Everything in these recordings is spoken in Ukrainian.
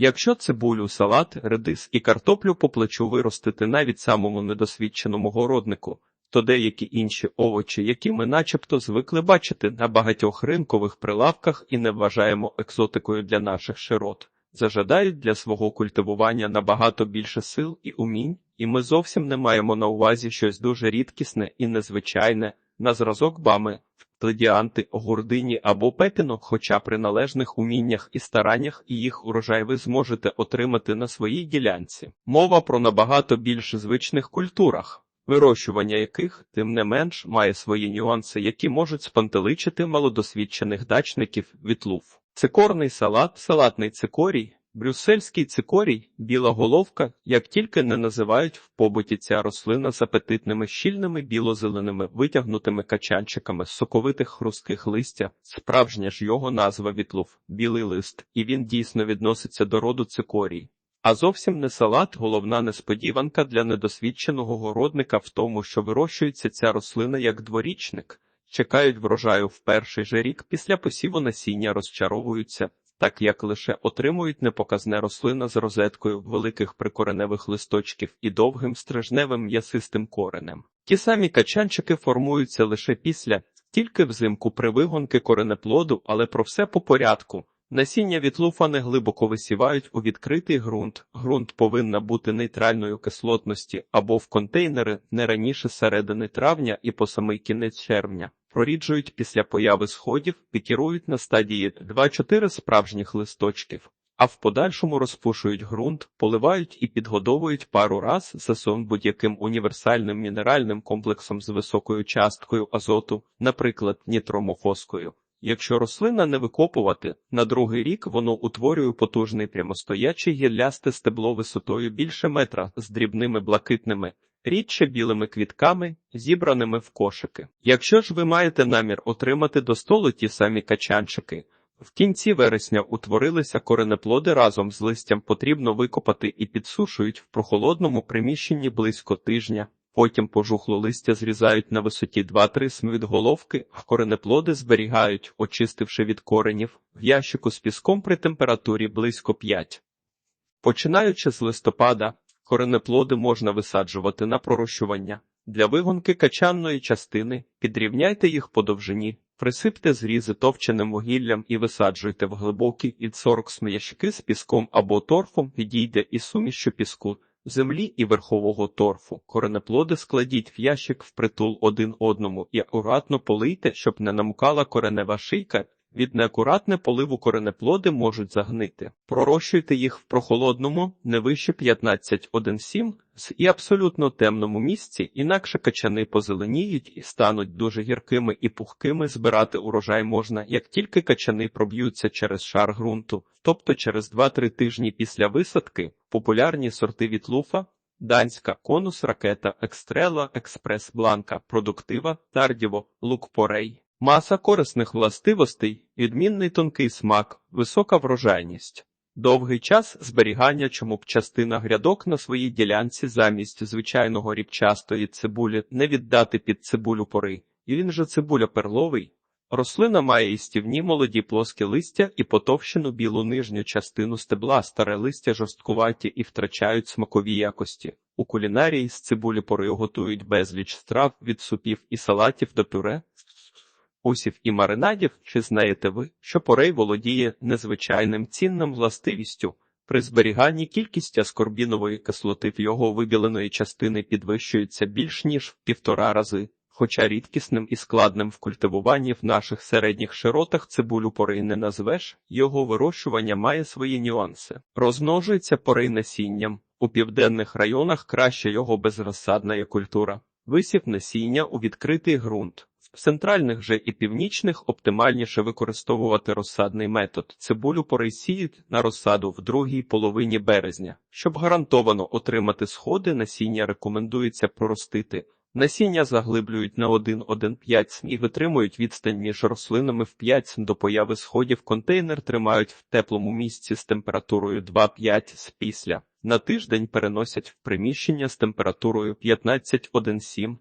Якщо цибулю, салат, редис і картоплю по плечу виростити навіть самому недосвідченому городнику, то деякі інші овочі, які ми начебто звикли бачити на багатьох ринкових прилавках і не вважаємо екзотикою для наших широт, зажадають для свого культивування набагато більше сил і умінь, і ми зовсім не маємо на увазі щось дуже рідкісне і незвичайне, на зразок бами, пледіанти, огурдині або пепінок, хоча при належних уміннях і стараннях їх урожай ви зможете отримати на своїй ділянці. Мова про набагато більш звичних культурах. Вирощування яких, тим не менш, має свої нюанси, які можуть спантеличити малодосвідчених дачників від лув. Цикорний салат, салатний цикорій, брюссельський цикорій, біла головка, як тільки не називають в побуті ця рослина з апетитними щільними біло-зеленими витягнутими качанчиками з соковитих хрустких листя, справжня ж його назва вітлув, білий лист, і він дійсно відноситься до роду цикорій. А зовсім не салат, головна несподіванка для недосвідченого городника в тому, що вирощується ця рослина як дворічник, чекають врожаю в перший же рік після посіву насіння розчаровуються, так як лише отримують непоказне рослина з розеткою великих прикореневих листочків і довгим стрижневим м'ясистим коренем. Ті самі качанчики формуються лише після, тільки взимку при вигонки коренеплоду, але про все по порядку. Насіння вітлуфа не глибоко висівають у відкритий ґрунт. Ґрунт повинна бути нейтральної кислотності або в контейнери не раніше середини травня і по самий кінець червня. Проріджують після появи сходів, пікірують на стадії 2-4 справжніх листочків, а в подальшому розпушують ґрунт, поливають і підгодовують пару раз сон будь-яким універсальним мінеральним комплексом з високою часткою азоту, наприклад, нітромофоскою. Якщо рослина не викопувати, на другий рік воно утворює потужний прямостоячий гіллясте стебло висотою більше метра з дрібними блакитними, рідше білими квітками, зібраними в кошики. Якщо ж ви маєте намір отримати до столу ті самі качанчики, в кінці вересня утворилися коренеплоди разом з листям потрібно викопати і підсушують в прохолодному приміщенні близько тижня. Потім пожухло листя зрізають на висоті 2-3 см головки, а коренеплоди зберігають, очистивши від коренів, в ящику з піском при температурі близько 5. Починаючи з листопада, коренеплоди можна висаджувати на пророщування. Для вигонки качанної частини підрівняйте їх по довжині, присипте зрізи товченим вугіллям і висаджуйте в глибокі від 40 сміящики з піском або торфом, підійде і сумішю піску землі і верхового торфу. Коренеплоди складіть в ящик впритул один одному і акуратно полийте, щоб не намукала коренева шийка. Від неакуратне поливу коренеплоди можуть загнити. Пророщуйте їх в прохолодному, не вище 15,1,7 з і абсолютно темному місці, інакше качани позеленіють і стануть дуже гіркими і пухкими. Збирати урожай можна, як тільки качани проб'ються через шар ґрунту, тобто через 2-3 тижні після висадки, популярні сорти вітлуфа. Данська, конус, ракета, екстрела, експрес, бланка, продуктива, тардіво, лукпорей. Маса корисних властивостей, відмінний тонкий смак, висока врожайність. Довгий час зберігання, чому б частина грядок на своїй ділянці замість звичайного ріпчастої цибулі не віддати під цибулю пори, і він же цибуля перловий. Рослина має істівні молоді плоскі листя і потовщену білу нижню частину стебла, старе листя жорсткуваті і втрачають смакові якості. У кулінарії з цибулі пори готують безліч страв від супів і салатів до пюре, усів і маринадів, чи знаєте ви, що порей володіє незвичайним цінним властивістю. При зберіганні кількість аскорбінової кислоти в його вибіленої частини підвищується більш ніж в півтора рази, хоча рідкісним і складним в культивуванні в наших середніх широтах цибулю порей не назвеш, його вирощування має свої нюанси. Розмножується порей насінням. У південних районах краще його безрозсадна культура. Висів насіння у відкритий ґрунт. В центральних же і північних оптимальніше використовувати розсадний метод. Цибулю порей сіють на розсаду в другій половині березня. Щоб гарантовано отримати сходи, насіння рекомендується проростити. Насіння заглиблюють на 1,1,5 см і витримують відстань між рослинами в 5 см до появи сходів. Контейнер тримають в теплому місці з температурою 2,5 с після. На тиждень переносять в приміщення з температурою 15,1,7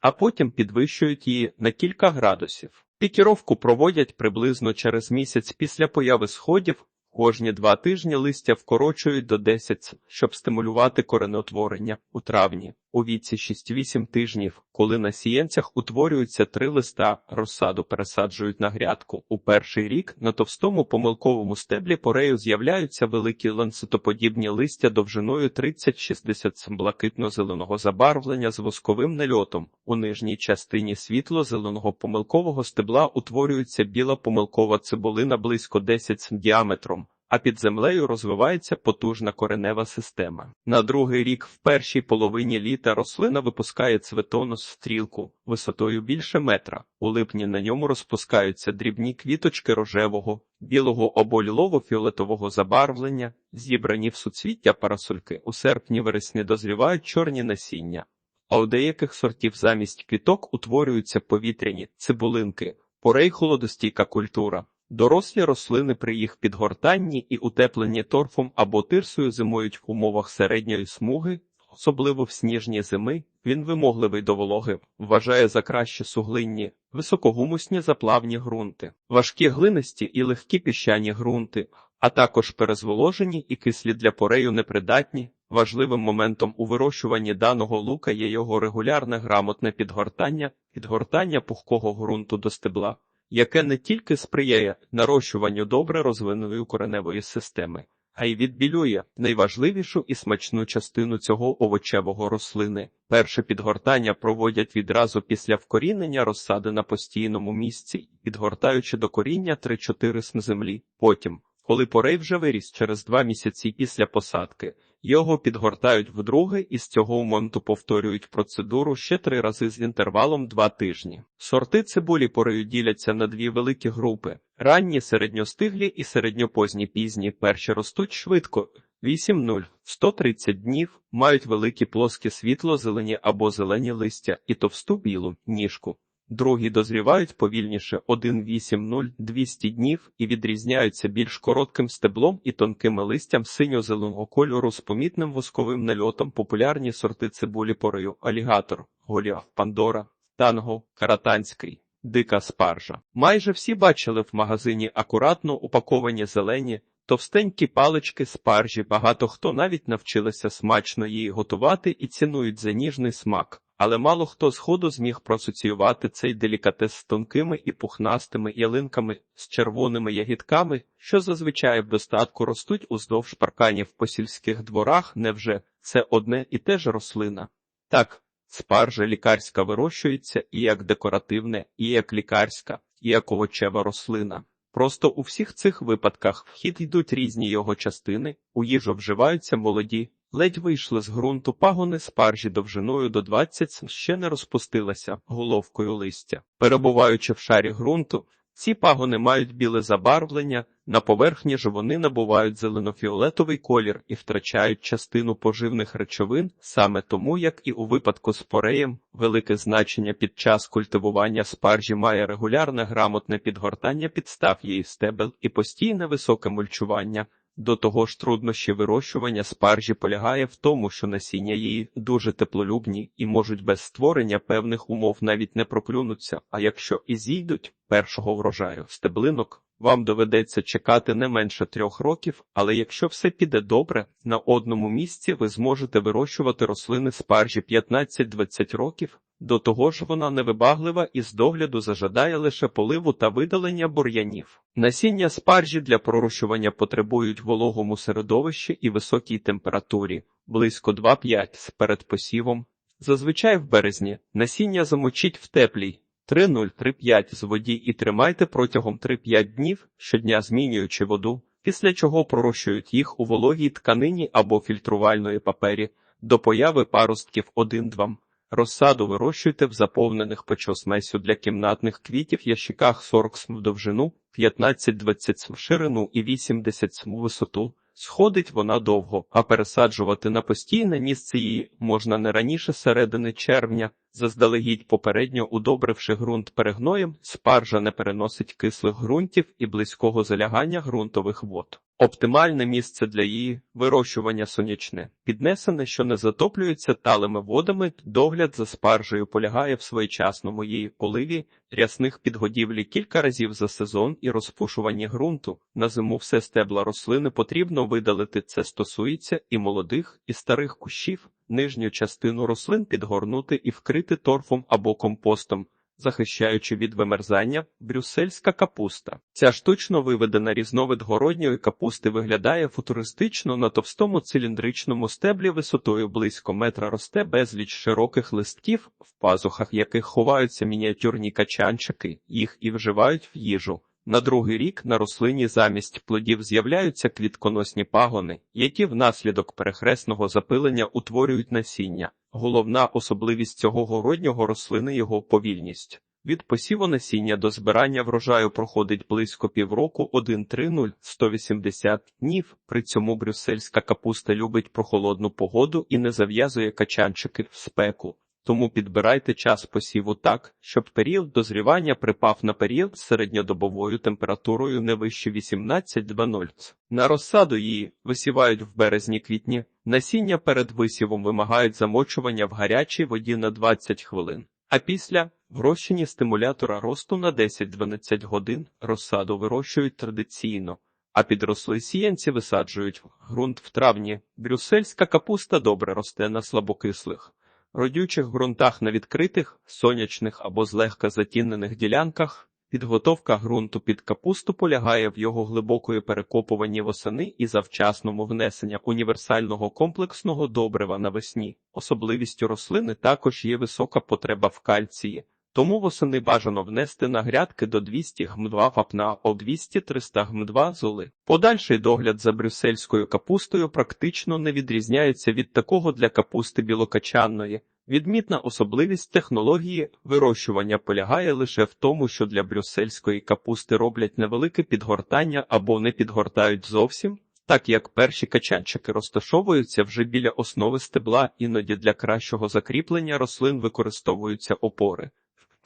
а потім підвищують її на кілька градусів. Пікіровку проводять приблизно через місяць після появи сходів. Кожні два тижні листя вкорочують до 10 щоб стимулювати коренеутворення у травні. У віці 6-8 тижнів, коли на сіянцях утворюються три листа, розсаду пересаджують на грядку. У перший рік на товстому помилковому стеблі порею з'являються великі ланцетоподібні листя довжиною 30-60 блакитно-зеленого забарвлення з восковим нальотом. У нижній частині світло-зеленого помилкового стебла утворюється біла помилкова цибулина близько 10 см діаметром а під землею розвивається потужна коренева система. На другий рік в першій половині літа рослина випускає цветонос стрілку висотою більше метра. У липні на ньому розпускаються дрібні квіточки рожевого, білого або лілово-фіолетового забарвлення, зібрані в суцвіття парасольки. У серпні-вересні дозрівають чорні насіння. А у деяких сортів замість квіток утворюються повітряні цибулинки, порей холодостійка культура. Дорослі рослини при їх підгортанні і утепленні торфом або тирсою зимують в умовах середньої смуги, особливо в сніжні зими. Він вимогливий до вологи, вважає за краще суглинні, високогумусні заплавні ґрунти, важкі глинисті і легкі піщані ґрунти, а також перезволожені і кислі для порею непридатні. Важливим моментом у вирощуванні даного лука є його регулярне грамотне підгортання, підгортання пухкого ґрунту до стебла яке не тільки сприяє нарощуванню добре розвиненої кореневої системи, а й відбілює найважливішу і смачну частину цього овочевого рослини. Перше підгортання проводять відразу після вкорінення розсади на постійному місці, підгортаючи до коріння 3-4 см землі. Потім, коли порей вже виріс через два місяці після посадки, його підгортають вдруге і з цього моменту повторюють процедуру ще три рази з інтервалом два тижні. Сорти цибулі порею діляться на дві великі групи: ранні, середньостиглі і середньопозні пізні. Перші ростуть швидко. 8-0, 130 днів мають великі плоскі світло, зелені або зелені листя і товсту білу ніжку. Другі дозрівають повільніше 1-8-0-200 днів і відрізняються більш коротким стеблом і тонкими листям синьо-зеленого кольору з помітним восковим нальотом популярні сорти цибулі порею алігатор, голіаф, пандора, танго, каратанський, дика спаржа. Майже всі бачили в магазині акуратно упаковані зелені, товстенькі палички спаржі. Багато хто навіть навчилися смачно її готувати і цінують за ніжний смак. Але мало хто сходу зміг проасоціювати цей делікатес з тонкими і пухнастими ялинками з червоними ягідками, що зазвичай в достатку ростуть уздовж парканів по сільських дворах. Невже це одне і те ж рослина? Так, спаржа лікарська вирощується і як декоративне, і як лікарська, і як овочева рослина. Просто у всіх цих випадках в хід йдуть різні його частини, у їжу вживаються молоді, ледь вийшли з ґрунту пагони спаржі довжиною до 20 ще не розпустилася головкою листя. Перебуваючи в шарі ґрунту, ці пагони мають біле забарвлення, на поверхні ж вони набувають зелено-фіолетовий колір і втрачають частину поживних речовин, саме тому, як і у випадку з пореєм, велике значення під час культивування спаржі має регулярне грамотне підгортання підстав її стебел і постійне високе мульчування. До того ж, труднощі вирощування спаржі полягає в тому, що насіння її дуже теплолюбні і можуть без створення певних умов навіть не проклюнуться. А якщо і зійдуть першого врожаю стеблинок, вам доведеться чекати не менше трьох років, але якщо все піде добре, на одному місці ви зможете вирощувати рослини спаржі 15-20 років. До того ж вона невибаглива і з догляду зажадає лише поливу та видалення бур'янів. Насіння спаржі для пророщування потребують вологому середовищі і високій температурі, близько 2-5 з перед посівом. Зазвичай в березні насіння замочіть в теплій 3-0-3-5 з воді і тримайте протягом 3-5 днів, щодня змінюючи воду, після чого пророщують їх у вологій тканині або фільтрувальної папері до появи паростків 1-2. Розсаду вирощуйте в заповнених печосмесю для кімнатних квітів ящиках 40 см в довжину, 15-20 см в ширину і 80 см в висоту. Сходить вона довго, а пересаджувати на постійне місце її можна не раніше середини червня. Заздалегідь попередньо удобривши ґрунт перегноєм, спаржа не переносить кислих ґрунтів і близького залягання ґрунтових вод. Оптимальне місце для її вирощування сонячне, піднесене, що не затоплюється талими водами, догляд за спаржею полягає в своєчасному її поливі, рясних підгодівлі кілька разів за сезон і розпушуванні ґрунту. На зиму все стебла рослини потрібно видалити. Це стосується і молодих, і старих кущів, нижню частину рослин підгорнути і вкрити торфом або компостом захищаючи від вимерзання, брюссельська капуста. Ця штучно виведена різновид городньої капусти виглядає футуристично на товстому циліндричному стеблі висотою близько метра росте безліч широких листків, в пазухах яких ховаються мініатюрні качанчики, їх і вживають в їжу. На другий рік на рослині замість плодів з'являються квітконосні пагони, які внаслідок перехресного запилення утворюють насіння. Головна особливість цього городнього рослини його повільність. Від посіву насіння до збирання врожаю проходить близько півроку 1-3-0-180 днів. При цьому брюссельська капуста любить прохолодну погоду і не зав'язує качанчики в спеку. Тому підбирайте час посіву так, щоб період дозрівання припав на період з середньодобовою температурою не вище 18-00. На розсаду її висівають в березні-квітні. Насіння перед висівом вимагають замочування в гарячій воді на 20 хвилин, а після в розчині стимулятора росту на 10-12 годин розсаду вирощують традиційно. А підросли сіянці висаджують ґрунт в травні. Брюссельська капуста добре росте на слабокислих родючих ґрунтах на відкритих, сонячних або злегка затінених ділянках. Підготовка ґрунту під капусту полягає в його глибокої перекопуванні восени і завчасному внесення універсального комплексного добрива навесні. Особливістю рослини також є висока потреба в кальції, тому восени бажано внести на грядки до 200 гм2 вапна о 200-300 гм2 золи. Подальший догляд за брюссельською капустою практично не відрізняється від такого для капусти білокачанної. Відмітна особливість технології вирощування полягає лише в тому, що для брюссельської капусти роблять невелике підгортання або не підгортають зовсім, так як перші качанчики розташовуються вже біля основи стебла, іноді для кращого закріплення рослин використовуються опори.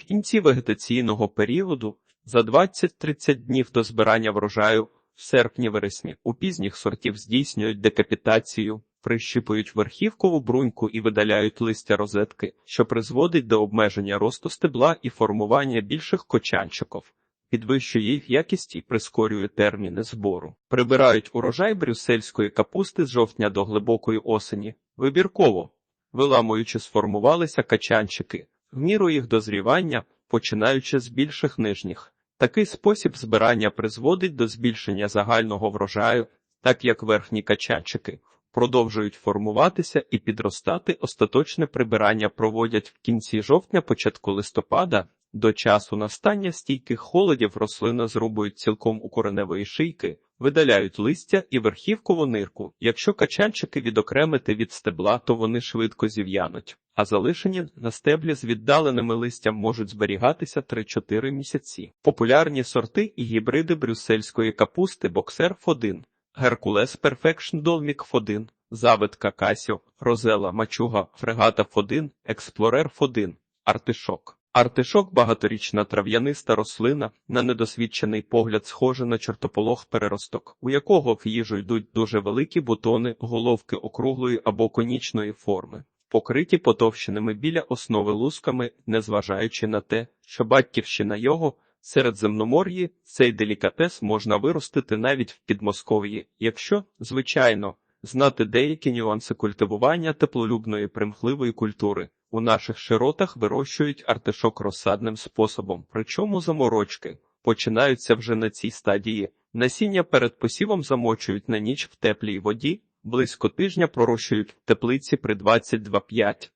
В кінці вегетаційного періоду за 20-30 днів до збирання врожаю в серпні-вересні у пізніх сортів здійснюють декапітацію, прищіпують верхівкову бруньку і видаляють листя розетки, що призводить до обмеження росту стебла і формування більших кочанчиків. Підвищує їх якість і прискорює терміни збору. Прибирають урожай брюссельської капусти з жовтня до глибокої осені, вибірково, виламуючи, сформувалися качанчики, в міру їх дозрівання, починаючи з більших нижніх. Такий спосіб збирання призводить до збільшення загального врожаю, так як верхні качанчики продовжують формуватися і підростати. Остаточне прибирання проводять в кінці жовтня, початку листопада. До часу настання стійких холодів рослина зрубують цілком у кореневої шийки, видаляють листя і верхівкову нирку. Якщо качанчики відокремити від стебла, то вони швидко зів'януть, а залишені на стеблі з віддаленими листям можуть зберігатися 3-4 місяці. Популярні сорти і гібриди брюссельської капусти боксер Ф1, Геркулес Перфекшн Долмік Ф1, Завитка Касіо, Розела Мачуга, Фрегата Ф1, Експлорер Ф1, Артишок. Артишок багаторічна трав'яниста рослина, на недосвідчений погляд схожа на чортополох переросток, у якого в їжу йдуть дуже великі бутони, головки округлої або конічної форми, покриті потовщеними біля основи лусками, незважаючи на те, що батьківщина його середземномор'ї, цей делікатес можна виростити навіть в Підмосков'ї, якщо, звичайно, знати деякі нюанси культивування теплолюбної примхливої культури. У наших широтах вирощують артишок розсадним способом, причому заморочки починаються вже на цій стадії. Насіння перед посівом замочують на ніч в теплій воді, близько тижня пророщують в теплиці при 22,5,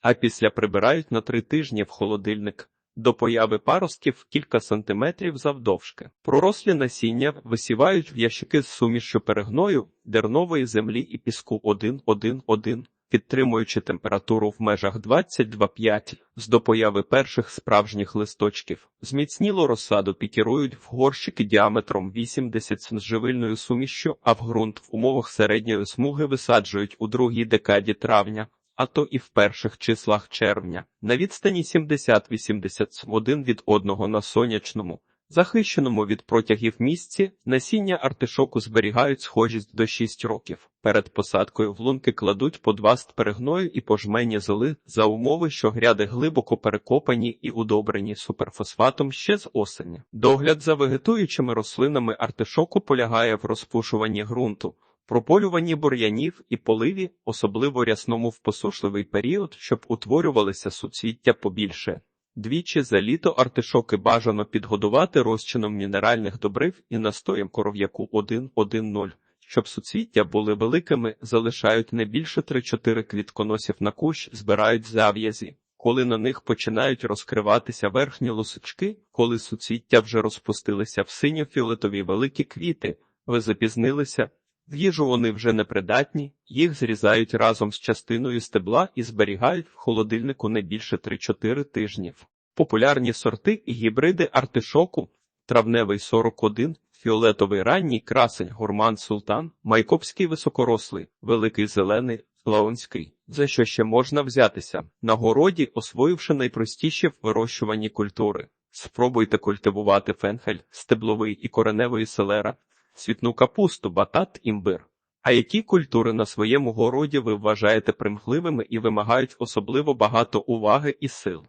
а після прибирають на три тижні в холодильник. До появи паростків кілька сантиметрів завдовжки. Пророслі насіння висівають в ящики з сумішю перегною, дернової землі і піску 1-1-1, підтримуючи температуру в межах 22,5 з до появи перших справжніх листочків. Зміцнілу розсаду пікірують в горщики діаметром 80 з живильною сумішшю, а в ґрунт в умовах середньої смуги висаджують у другій декаді травня. а то і в перших числах червня, на відстані 70-81 від одного на сонячному, захищеному від протягів місці, насіння артишоку зберігають схожість до 6 років. Перед посадкою в лунки кладуть по два ст перегною і пожмені золи за умови, що гряди глибоко перекопані і удобрені суперфосфатом ще з осені. Догляд за вегетуючими рослинами артишоку полягає в розпушуванні ґрунту, прополюванні бур'янів і поливі, особливо рясному в посушливий період, щоб утворювалися суцвіття побільше. Двічі за літо артишоки бажано підгодувати розчином мінеральних добрив і настоєм коров'яку 1-1-0. Щоб суцвіття були великими, залишають не більше 3-4 квітконосів на кущ, збирають зав'язі. Коли на них починають розкриватися верхні лусочки, коли суцвіття вже розпустилися в синьо-фіолетові великі квіти, ви запізнилися, в їжу вони вже непридатні, їх зрізають разом з частиною стебла і зберігають в холодильнику не більше 3-4 тижнів. Популярні сорти і гібриди артишоку, травневий 41, фіолетовий ранній красень, гурман султан, майкопський високорослий, великий зелений, лаонський. За що ще можна взятися? На городі, освоївши найпростіші в вирощуванні культури. Спробуйте культивувати фенхель, стебловий і кореневий селера, цвітну капусту, батат, імбир. А які культури на своєму городі ви вважаєте примхливими і вимагають особливо багато уваги і сил?